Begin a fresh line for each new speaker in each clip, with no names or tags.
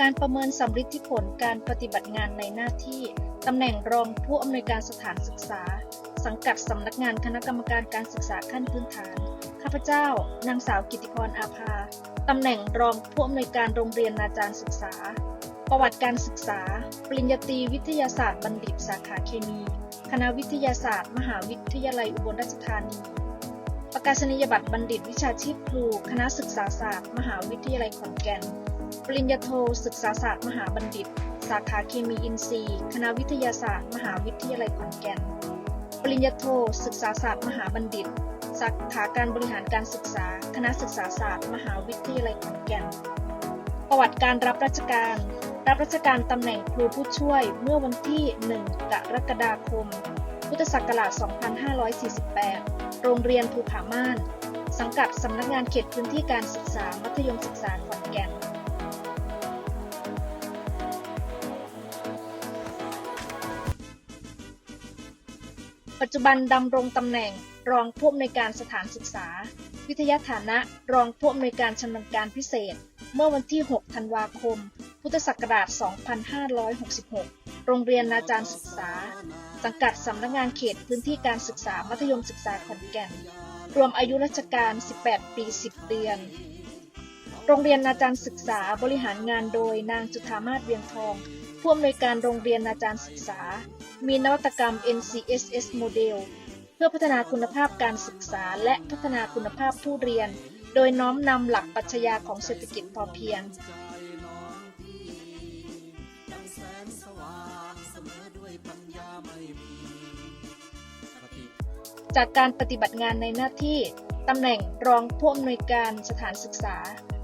การประเมินสำฤทธิผลการปฏิบัติงานในหน้าที่ ตำแหน่งรองผู้อำนวยการสถานศึกษา สังกัดสำนักงานคณะกรรมการการศึกษาขั้นพื้นฐาน ข้าพเจ้า นางสาวกิติพรอาภา ตำแหน่งรองผู้อำนวยการโรงเรียนนาจารศึกษา ประวัติการศึกษา ปริญญาตรีวิทยาศาสตร์บัณฑิตสาขาเคมี คณะวิทยาศาสตร์ มหาวิทยาลัยอุบลราชธานี ประกาศนียบัตรบัณฑิตวิชาชีพครู คณะศึกษาศาสตร์ มหาวิทยาลัยขอนแก่น ปริญญาโทศึกษาศาสตร์มหาบัณฑิต สาขาเคมีอินทรีย์ คณะวิทยาศาสตร์ มหาวิทยาลัยขอนแก่น ปริญญาโทศึกษาศาสตร์ มหาบัณฑิต สาขาการบริหารการศึกษา คณะศึกษาศาสตร์ มหาวิทยาลัยขอนแก่น ประวัติการรับราชการ รับราชการตำแหน่งครูผู้ช่วยเมื่อวันที่ 1 กรกฎาคม พุทธศักราช 2548 โรงเรียนภูผาม่าน สังกัดสำนักงานเขตพื้นที่การศึกษามัธยมศึกษาขอนแก่น ปัจจุบันดำรงตำแหน่ง รองผู้อำนวยการสถานศึกษา วิทยาฐานะรองผู้อำนวยการชำนาญการพิเศษ เมื่อวันที่ 6 ธันวาคม พุทธศักราช 2566 โรงเรียนนาจารศึกษา สังกัดสำนักงานเขตพื้นที่การศึกษามัธยมศึกษาขอนแก่น รวมอายุราชการ 18 ปี 10 เดือน โรงเรียนนาจารศึกษาบริหารงานโดยนางจุธามาศเวียงทองผู้อำนวยการโรงเรียนนาจารย์ศึกษา มีนวัตกรรม NCSS โมเดลเพื่อพัฒนาคุณภาพการศึกษา และพัฒนาคุณภาพผู้เรียน โดยน้อมนำหลักปรัชญาของเศรษฐกิจพอเพียง จากการปฏิบัติงานในหน้าที่ตำแหน่งรองผู้อำนวยการสถานศึกษา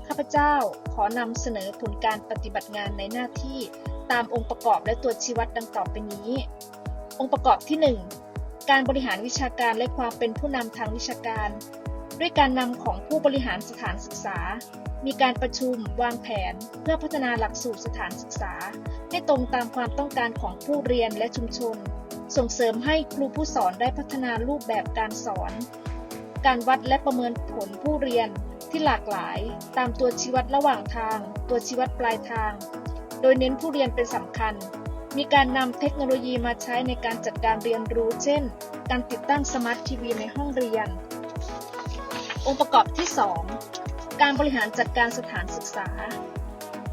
ข้าพเจ้าขอนำเสนอผลการปฏิบัติงานในหน้าที่ ตามองค์ประกอบและตัวชี้วัดดังต่อไปนี้ องค์ประกอบที่ 1 การบริหารวิชาการและความเป็นผู้นำทางวิชาการ ด้วยการนำของผู้บริหารสถานศึกษา มีการประชุมวางแผน เพื่อพัฒนาหลักสูตรสถานศึกษา ให้ตรงตามความต้องการของผู้เรียนและชุมชน ส่งเสริมให้ครูผู้สอนได้พัฒนารูปแบบการสอน การวัดและประเมินผลผู้เรียนที่หลากหลาย ตามตัวชี้วัดระหว่างทาง ตัวชี้วัดปลายทาง โดยเน้นผู้เรียนเป็นสำคัญ มีการนำเทคโนโลยีมาใช้ในการจัดการเรียนรู้ เช่น การติดตั้งสมาร์ททีวีในห้องเรียน องค์ประกอบที่ 2 การบริหารจัดการสถานศึกษา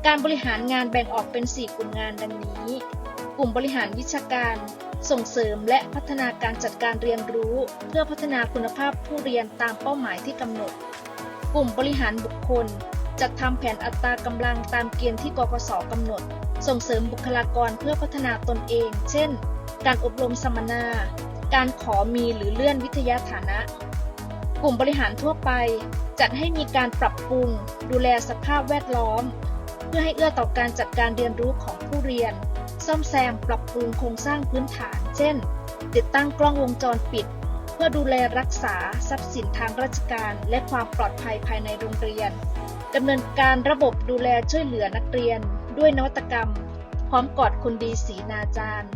การบริหารงานแบ่งออกเป็น 4 กลุ่มงานดังนี้ กลุ่มบริหารวิชาการส่งเสริมและพัฒนาการจัดการเรียนรู้ เพื่อพัฒนาคุณภาพผู้เรียนตามเป้าหมายที่กำหนด กลุ่มบริหารบุคคล จัดทำแผนอัตรากำลังตามเกณฑ์ที่กกสกำหนด ส่งเสริมบุคลากรเพื่อพัฒนาตนเอง เช่น การอบรมสัมมนา การขอมีหรือเลื่อนวิทยาฐานะ กลุ่มบริหารทั่วไป จัดให้มีการปรับปรุง ดูแลสภาพแวดล้อม เพื่อให้เอื้อต่อการจัดการเรียนรู้ของผู้เรียน ซ่อมแซมปรับปรุงโครงสร้างพื้นฐาน เช่น ติดตั้งกล้องวงจรปิด เพื่อดูแลรักษาทรัพย์สินทางราชการ และความปลอดภัยภายในโรงเรียน ดำเนินการระบบดูแลช่วยเหลือนักเรียน ด้วยนวัตกรรม พร้อมกอดคนดีสีนาจารย์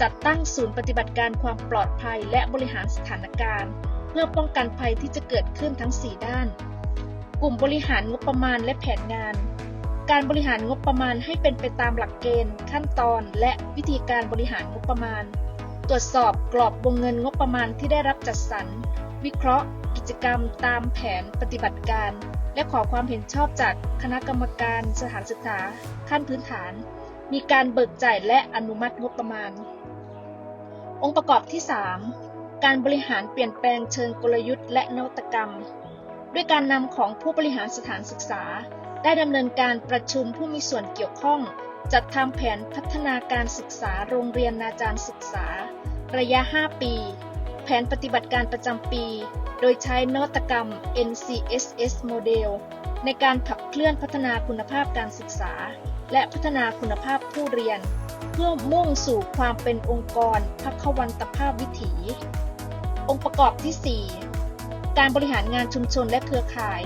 จัดตั้งศูนย์ปฏิบัติการความปลอดภัยและบริหารสถานการณ์ เพื่อป้องกันภัยที่จะเกิดขึ้นทั้ง 4 ด้าน กลุ่มบริหารงบประมาณและแผนงาน การบริหารงบประมาณให้เป็นไปตามหลักเกณฑ์ ขั้นตอน และวิธีการบริหารงบประมาณ ตรวจสอบกรอบวงเงินงบประมาณที่ได้รับจัดสรร วิเคราะห์ กิจกรรมตามแผนปฏิบัติการ และขอความเห็นชอบจากคณะกรรมการสถานศึกษาขั้นพื้นฐาน มีการเบิกจ่ายและอนุมัติงบประมาณ องค์ประกอบที่ 3 การบริหารเปลี่ยนแปลงเชิงกลยุทธ์และนวัตกรรม ด้วยการนำของผู้บริหารสถานศึกษา ได้ดำเนินการประชุมผู้มีส่วนเกี่ยวข้อง จัดทำแผนพัฒนาการศึกษาโรงเรียนนาจารศึกษา ระยะ 5 ปีแผนปฏิบัติการประจำปี โดยใช้นวัตกรรม NCSS โมเดลในการขับเคลื่อนพัฒนาคุณภาพการศึกษา และพัฒนาคุณภาพผู้เรียน เพื่อมุ่งสู่ความเป็นองค์กรพักวันตภาพวิถี องค์ประกอบที่ 4 การบริหารงานชุมชนและเครือข่าย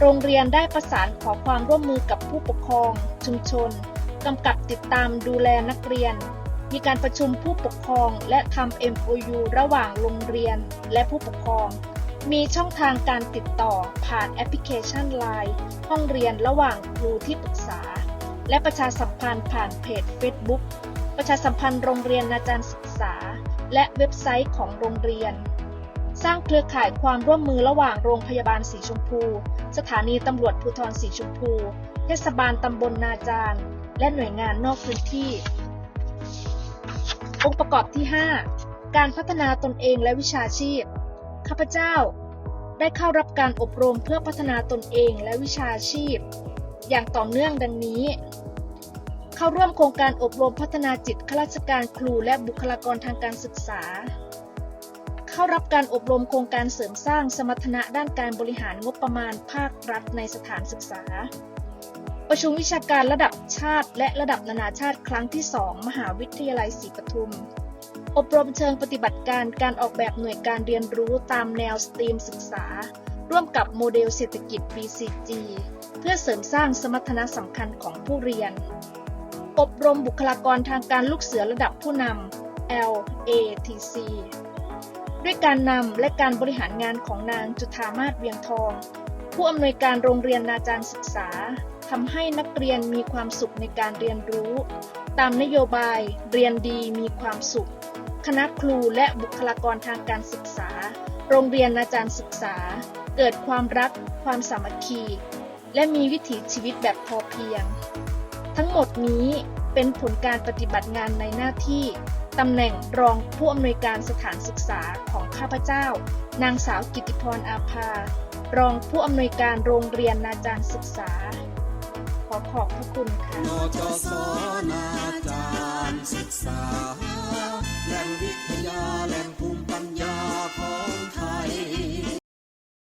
โรงเรียนได้ประสานขอความร่วมมือกับผู้ปกครอง ชุมชนกำกับติดตามดูแลนักเรียน มีการประชุมผู้ปกครองและทำ MOU ระหว่างโรงเรียนและผู้ปกครอง มีช่องทางการติดต่อผ่านแอปพลิเคชัน Line ห้องเรียนระหว่างครูที่ปรึกษา และประชาสัมพันธ์ผ่านเพจ Facebook ประชาสัมพันธ์โรงเรียนอาจารย์ศึกษา และเว็บไซต์ของโรงเรียน สร้างเครือข่ายความร่วมมือระหว่างโรงพยาบาลสีชมพู สถานีตำรวจภูธรสีชมพู เทศบาลตำบลนาจารและหน่วยงานนอกพื้นที่ องค์ประกอบที่ 5 การพัฒนาตนเองและวิชาชีพ ข้าพเจ้า ได้เข้ารับการอบรมเพื่อพัฒนาตนเองและวิชาชีพ อย่างต่อเนื่องดังนี้ เข้าร่วมโครงการอบรมพัฒนาจิตข้าราชการครูและบุคลากรทางการศึกษา เข้ารับการอบรมโครงการเสริมสร้างสมรรถนะด้านการบริหารงบประมาณภาครัฐในสถานศึกษา ประชุมวิชาการระดับชาติและระดับนานาชาติครั้งที่ 2 มหาวิทยาลัยศรีปทุม อบรมเชิงปฏิบัติการการออกแบบหน่วยการเรียนรู้ตามแนวสตรีมศึกษา ร่วมกับโมเดลเศรษฐกิจ BCG เพื่อเสริมสร้างสมรรถนะสำคัญของผู้เรียน อบรมบุคลากรทางการลูกเสือระดับผู้นำ LATC ด้วยการนำและการบริหารงานของนางจุธามาศเวียงทอง ผู้อำนวยการโรงเรียนนาจารศึกษาทำให้นักเรียนมีความสุขในการเรียนรู้ ตามนโยบายเรียนดีมีความสุข คณะครูและบุคลากรทางการศึกษา โรงเรียนอาจารย์ศึกษา เกิดความรัก ความสามัคคี และมีวิถีชีวิตแบบพอเพียง ทั้งหมดนี้เป็นผลการปฏิบัติงานในหน้าที่ตำแหน่งรองผู้อำนวยการสถานศึกษาของข้าพเจ้า นางสาวกิติพรอาภา รองผู้อำนวยการโรงเรียนนาจารศึกษา ขอขอบพระคุณค่ะ
แหล่งวิทยาแหล่งภู